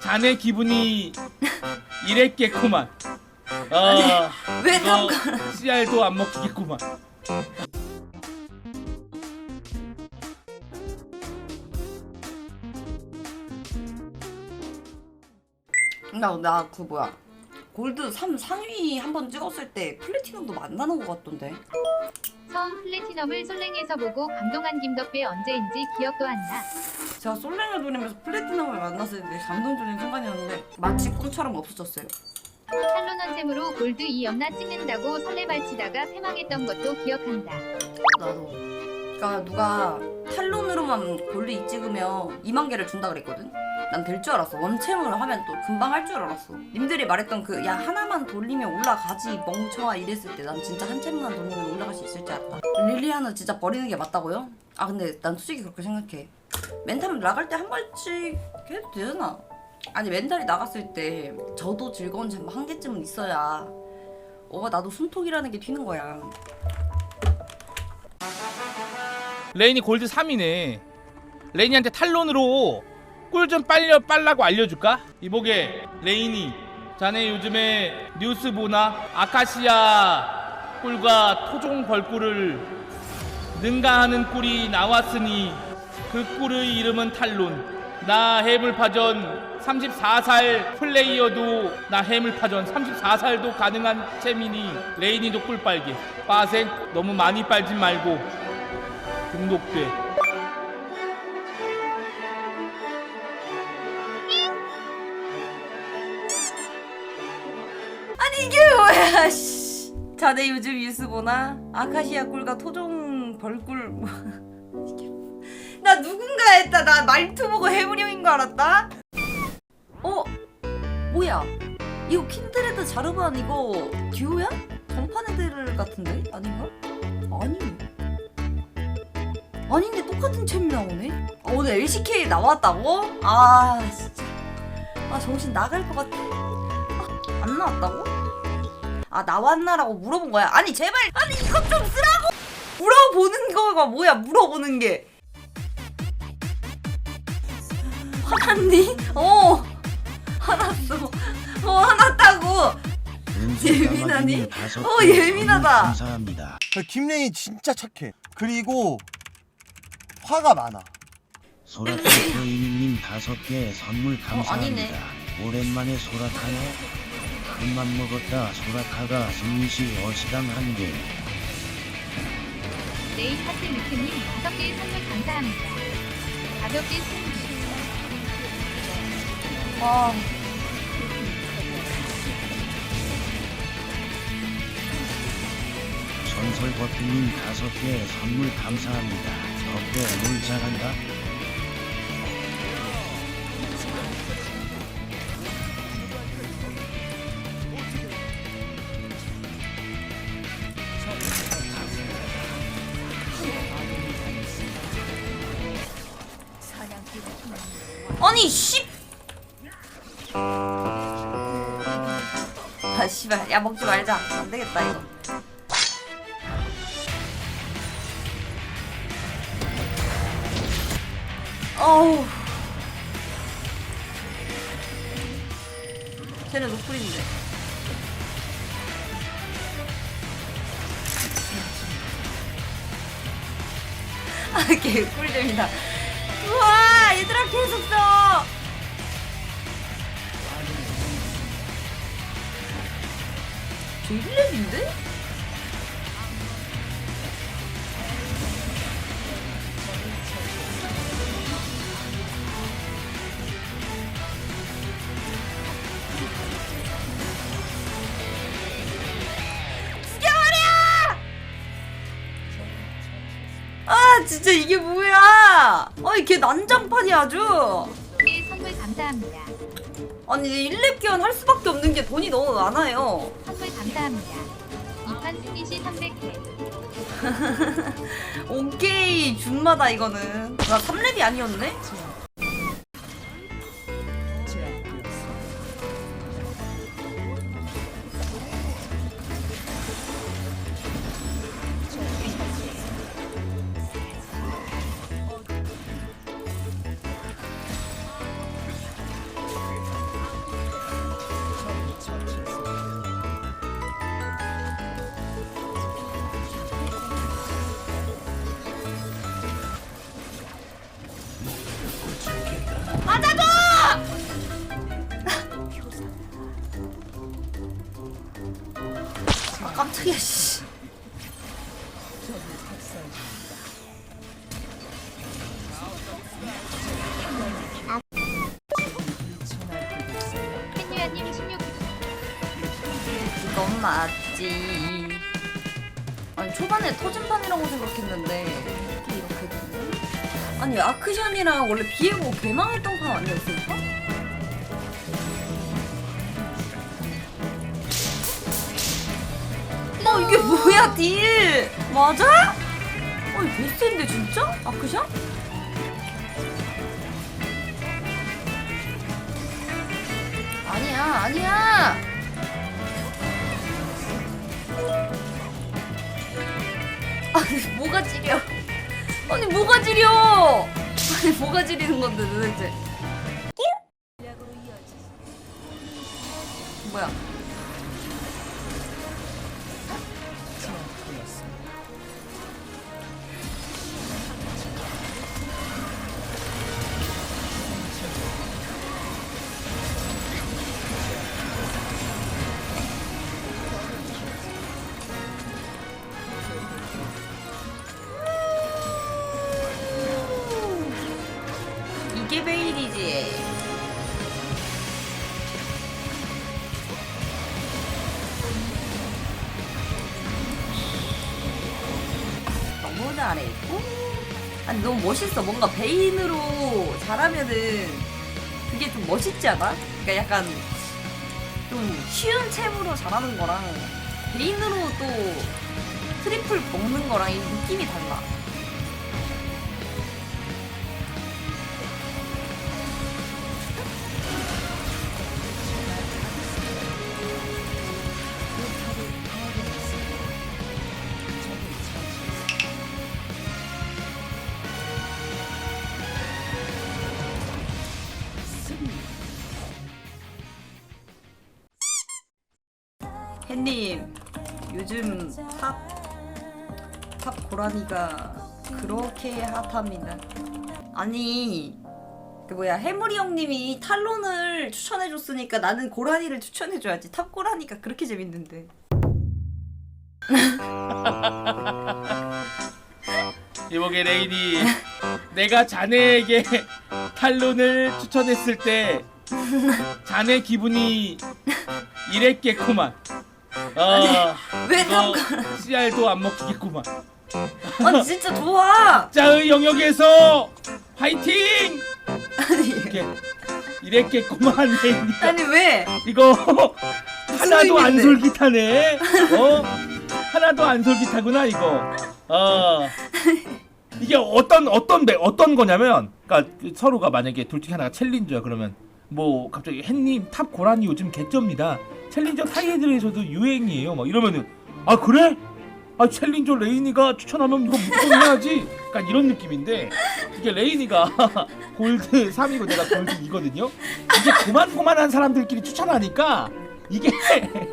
자네 기분이 이랬겠구만. 어, 왜너 잠깐 씨알도 안 먹히겠구만. 나나 그 뭐야 골드 3 상위 한 번 찍었을 때 플래티넘도 만나는 것 같던데 처음 플래티넘을 솔랭에서 보고 감동한 김덕배 언제인지 기억도 안 나. 제가 솔랭을 돌리면서 플래티넘을 만났을 때 감동 주는 순간이었는데 마치 꿈처럼 없어졌어요 탈론 원챔으로 골드 2염나 찍는다고 설레발치다가 패망했던 것도 기억한다. 나도 그러니까 누가 탈론으로만 골드 2 찍으면 2만 개를 준다 그랬거든 난 될 줄 알았어. 원챔을 하면 또 금방 할 줄 알았어. 님들이 말했던 그 야 하나만 돌리면 올라가지 멍청아 이랬을 때 난 진짜 한 챔만 돌리면 올라갈 수 있을 줄 알았다. 릴리아는 진짜 버리는 게 맞다고요? 아 근데 난 솔직히 그렇게 생각해. 멘탈 나갈 때 한 발씩 해도 되잖아. 아니 멘탈이 나갔을 때 저도 즐거운 챔한 개쯤은 있어야 어 나도 숨통이라는 게 튀는 거야. 레인이 골드 3이네. 레인이한테 탈론으로 꿀 좀 빨려 빨라고 알려줄까? 이보게 레인이 자네 요즘에 뉴스 보나? 아카시아 꿀과 토종 벌꿀을 능가하는 꿀이 나왔으니 그 꿀의 이름은 탈론. 나 해물파전 34살 플레이어도 나 해물파전 34살도 가능한 채미니 레인이도 꿀 빨게. 빠생 너무 많이 빨진 말고 등록돼. 이게 뭐야 씨. 자네 요즘 뉴스 보나? 아카시아 꿀과 토종 벌꿀 뭐. 나 누군가 했다 나 말투 보고 해무령인 거 알았다? 어? 뭐야 이거 킨드레드 자르반 이거 듀오야? 전판 애들 같은데? 아닌가? 아니 아닌데 똑같은 챔이 나오네? 아, 오늘 LCK 나왔다고? 아 진짜 아 정신 나갈 것 같아 아, 안 나왔다고? 아 나왔나라고 물어본 거야. 아니 제발 아니 이것 좀 쓰라고 물어보는 거가 뭐야 물어보는 게 화났니? 어 화났어 어 화났다고 예민하니? 어, 예민하다. 감사합니다. 김레인 진짜 착해. 그리고 화가 많아. 소라타코이님 다섯 개 선물 감사합니다. 아니네. 오랜만에 소라타네. 큰맘 먹었다. 소라타가 승리시 어시당 한 개. 레이 하트 미크님 다섯 개 선물 감사합니다. 가볍게 승리. 아 전설 버튼님 다섯 개 선물 감사합니다. 덕배 뭘 잘한다? 아니 씨. 아 씨발 야 먹지 말자 안 되겠다 이거. 어우. 쟤는 노플인데. 아, 개꿀잼이다. 우와, 얘들아 계속 써. 저 1렙인데? 진짜 이게 뭐야? 아니 걔 난장판이 아주. 개 선물 감사합니다. 아니 1렙 기원 할 수밖에 없는 게 돈이 너무 많아요. 선물 감사합니다. 이판 승리 시 300회. 오케이 준마다 이거는. 나 3렙이 아니었네? 깜짝이야 씨. 팬유아님 16 이건 맞지. 아니 초반에 터진판이라고 생각했는데 이게 이렇게 되네. 아니 아크션이랑 원래 비에고 개망했던 판 아니었을까? 어 이게 뭐야 딜 맞아? 아니 베스트인데 진짜? 아크션? 아니야 아니야 아니 뭐가 지려 아니 뭐가 지려 아니 뭐가 지리는 건데 도대체 이게 베일이지. 너무 잘했고? 아니 너무 멋있어. 뭔가 베인으로 잘하면은 그게 좀 멋있지 않아? 그러니까 약간 좀 쉬운 챔으로 잘하는 거랑 베인으로 또 트리플 먹는 거랑 이 느낌이 달라 햇님 요즘 탑, 탑 고라니가 그렇게 핫합니다. 아니 그 뭐야 해무리 형님이 탈론을 추천해줬으니까 나는 고라니를 추천해줘야지. 탑 고라니가 그렇게 재밌는데. 이보게 레인이. 내가 자네에게 탈론을 추천했을 때 자네 기분이 이랬겠구만. 어, 왜 이거 탑 CR도 안 먹히겠구만. 아니 진짜 좋아 자의 영역에서 화이팅! 아니 이렇게 이랬겠구만. 아니 왜 이거 하나도 안? 솔깃하네. 어? 하나도 안 솔깃하구나 이거. 어. 이게 어떤 어떤 배 어떤 거냐면, 그러니까 그 서로가 만약에 둘 중에 하나가 챌린저야 그러면 뭐 갑자기 햇님 탑 고라니 요즘 개쩌입니다. 챌린저 타이애들에서도 유행이에요. 막 이러면은 아 그래? 아 챌린저 레이니가 추천하면 이거 무조건 해야지. 약간 이런 느낌인데 이게 레이니가 골드 3이고 내가 골드 2거든요. 이게 고만고만한 사람들끼리 추천하니까 이게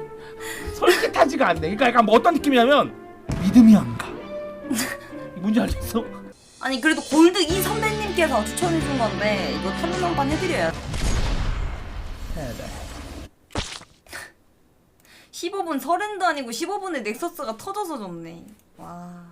솔깃하지가 않네. 그러니까 약간 뭐 어떤 느낌이냐면 믿음이 안 가. 뭔지 알겠어? 아니 그래도 골드 이 선배님께서 추천해준 건데 이거 한번 해드려야 15분 서렌도 아니고 15분에 넥서스가 터져서 졌네. 와